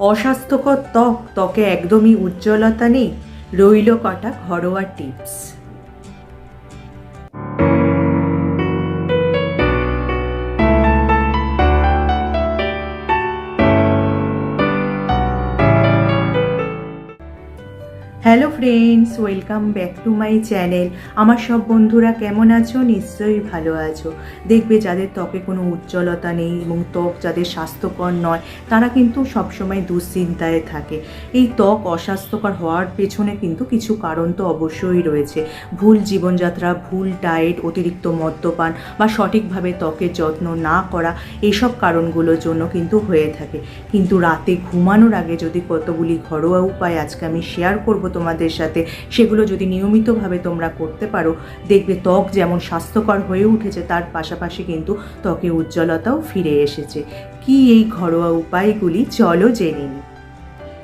অস্বাস্থ্যকর ত্বক ত্বকে একদমই উজ্জ্বলতা নেই। রইল কটা ঘরোয়া tips hello friends, welcome back to my channel. আমার সব বন্ধুরা কেমন আছো? নিশ্চয়ই ভালো আছো। দেখবে যাদের ত্বকে কোনো উজ্জ্বলতা নেই এবং ত্বক যাদের স্বাস্থ্যকর নয়, তারা কিন্তু সবসময় দুশ্চিন্তায় থাকে। এই ত্বক অস্বাস্থ্যকর হওয়ার পেছনে কিন্তু কিছু কারণ তো অবশ্যই রয়েছে। ভুল জীবনযাত্রা, ভুল ডায়েট, অতিরিক্ত মদ্যপান বা সঠিকভাবে ত্বকের যত্ন না করা এইসব কারণগুলোর জন্য কিন্তু হয়ে থাকে। কিন্তু রাতে ঘুমানোর আগে যদি কতগুলি ঘরোয়া উপায় আজকে আমি শেয়ার করব করব তোমাদের সাথে। সেগুলো যদি নিয়মিতভাবে তোমরা করতে পারো, দেখবে ত্বক যেমন স্বাস্থ্যকর হয়ে উঠেছে, তার পাশাপাশি কিন্তু ত্বকে উজ্জ্বলতাও ফিরে এসেছে। কি এই ঘরোয়া উপায়গুলি, চলো জেনে নিই।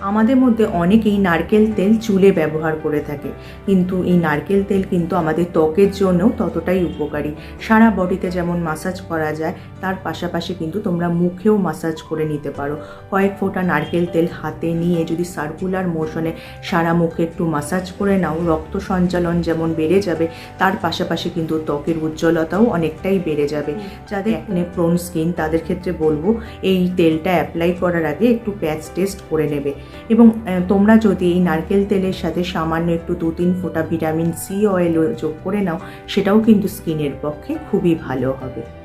আমাদের মধ্যে অনেকেই নারকেল তেল চুলে ব্যবহার করে থাকে। কিন্তু এই নারকেল তেল কিন্তু আমাদের ত্বকের জন্যও ততটাই উপকারী। সারা বডিতে যেমন মাসাজ করা যায় তার পাশাপাশি কিন্তু তোমরা মুখেও মাসাজ করে নিতে পারো। কয়েক ফোঁটা নারকেল তেল হাতে নিয়ে যদি সার্কুলার মোশনে সারা মুখে একটু মাসাজ করে নাও রক্ত সঞ্চালন যেমন বেড়ে যাবে তার পাশাপাশি কিন্তু ত্বকের উজ্জ্বলতাও অনেকটাই বেড়ে যাবে। যাদের একনে প্রোন স্কিন তাদের ক্ষেত্রে বলব এই তেলটা অ্যাপ্লাই করার আগে একটু প্যাচ টেস্ট করে নেবে। এবং তোমরা যদি এই নারকেল তেলের সাথে সামান্য একটু দু তিন ফোঁটা ভিটামিন সি অয়েল যোগ করে নাও, সেটাও কিন্তু স্কিনের পক্ষে খুবই ভালো হবে।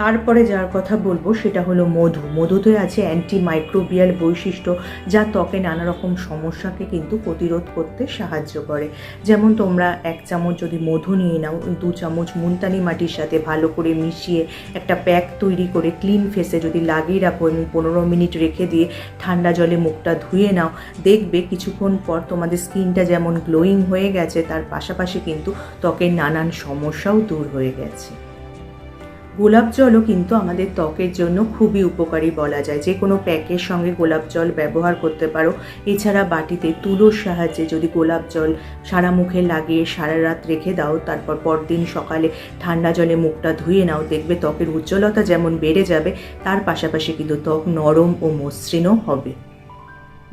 তারপরে যার কথা বলব সেটা হলো মধু। মধুতে আছে অ্যান্টি মাইক্রোবিয়াল বৈশিষ্ট্য যা ত্বকে নানা রকম সমস্যাকে কিন্তু প্রতিরোধ করতে সাহায্য করে। যেমন তোমরা এক চামচ যদি মধু নিয়ে নাও, দু চামচ মুলতানি মাটির সাথে ভালো করে মিশিয়ে একটা প্যাক তৈরি করে ক্লিন ফেসে যদি লাগিয়ে রাখো এবং পনেরো মিনিট রেখে দিয়ে ঠান্ডা জলে মুখটা ধুয়ে নাও, দেখবে কিছুক্ষণ পর তোমাদের স্কিনটা যেমন গ্লোয়িং হয়ে গেছে, তার পাশাপাশি কিন্তু ত্বকের নানান সমস্যাও দূর হয়ে গেছে। গোলাপ জলও কিন্তু আমাদের ত্বকের জন্য খুবই উপকারী বলা যায়। যে কোনো প্যাকের সঙ্গে গোলাপ জল ব্যবহার করতে পারো। এছাড়া বাটিতে তুলোর সাহায্যে যদি গোলাপ জল সারা মুখে লাগিয়ে সারা রাত রেখে দাও, তারপর পরদিন সকালে ঠান্ডা জলে মুখটা ধুয়ে নাও, দেখবে ত্বকের উজ্জ্বলতা যেমন বেড়ে যাবে, তার পাশাপাশি কিন্তু ত্বক নরম ও মসৃণও হবে।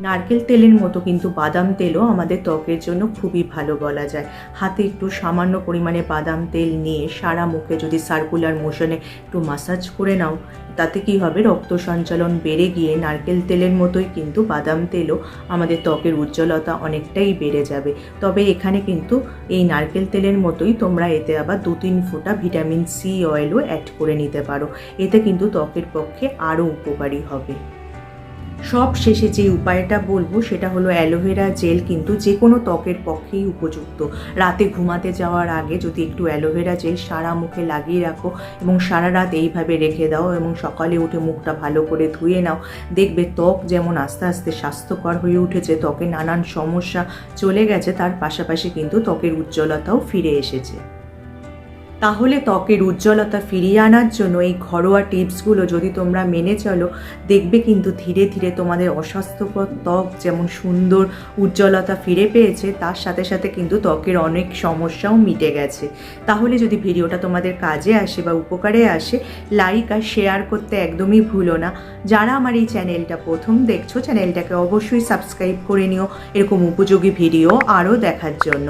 নারকেল তেলের মতো কিন্তু বাদাম তেলও আমাদের ত্বকের জন্য খুবই ভালো বলা যায়। হাতে একটু সামান্য পরিমাণে বাদাম তেল নিয়ে সারা মুখে যদি সার্কুলার মোশনে একটু মাসাজ করে নাও, তাতে কি হবে? রক্ত সঞ্চালন বেড়ে গিয়ে নারকেল তেলের মতোই কিন্তু বাদাম তেলও আমাদের ত্বকের উজ্জ্বলতা অনেকটাই বেড়ে যাবে। তবে এখানে কিন্তু এই নারকেল তেলের মতোই তোমরা এতে আবার দু তিন ফোঁটা ভিটামিন সি অয়েলও অ্যাড করে নিতে পারো। এতে কিন্তু ত্বকের পক্ষে আরও উপকারী হবে। সব শেষে যে উপায়টা বলব সেটা হলো অ্যালোভেরা জেল কিন্তু যে কোনো ত্বকের পক্ষেই উপযুক্ত। রাতে ঘুমাতে যাওয়ার আগে যদি একটু অ্যালোভেরা জেল সারা মুখে লাগিয়ে রাখো এবং সারা রাত এইভাবে রেখে দাও এবং সকালে উঠে মুখটা ভালো করে ধুয়ে নাও। দেখবে ত্বক যেমন আস্তে আস্তে স্বাস্থ্যকর হয়ে উঠেছে, ত্বকে নানান সমস্যা চলে গেছে, তার পাশাপাশি কিন্তু ত্বকের উজ্জ্বলতাও ফিরে এসেছে। তাহলে ত্বকের উজ্জ্বলতা ফিরিয়ে আনার জন্য এই ঘরোয়া টিপসগুলো যদি তোমরা মেনে চলো, দেখবে কিন্তু ধীরে ধীরে তোমাদের অস্বাস্থ্যকর ত্বক যেমন সুন্দর উজ্জ্বলতা ফিরে পেয়েছে, তার সাথে সাথে কিন্তু ত্বকের অনেক সমস্যাও মিটে গেছে। তাহলে যদি ভিডিওটা তোমাদের কাজে আসে বা উপকারে আসে লাইক আর শেয়ার করতে একদমই ভুলো না। যারা আমার এই চ্যানেলটা প্রথম দেখছ, চ্যানেলটাকে অবশ্যই সাবস্ক্রাইব করে নিও। এরকম উপযোগী ভিডিও আরও দেখার জন্য।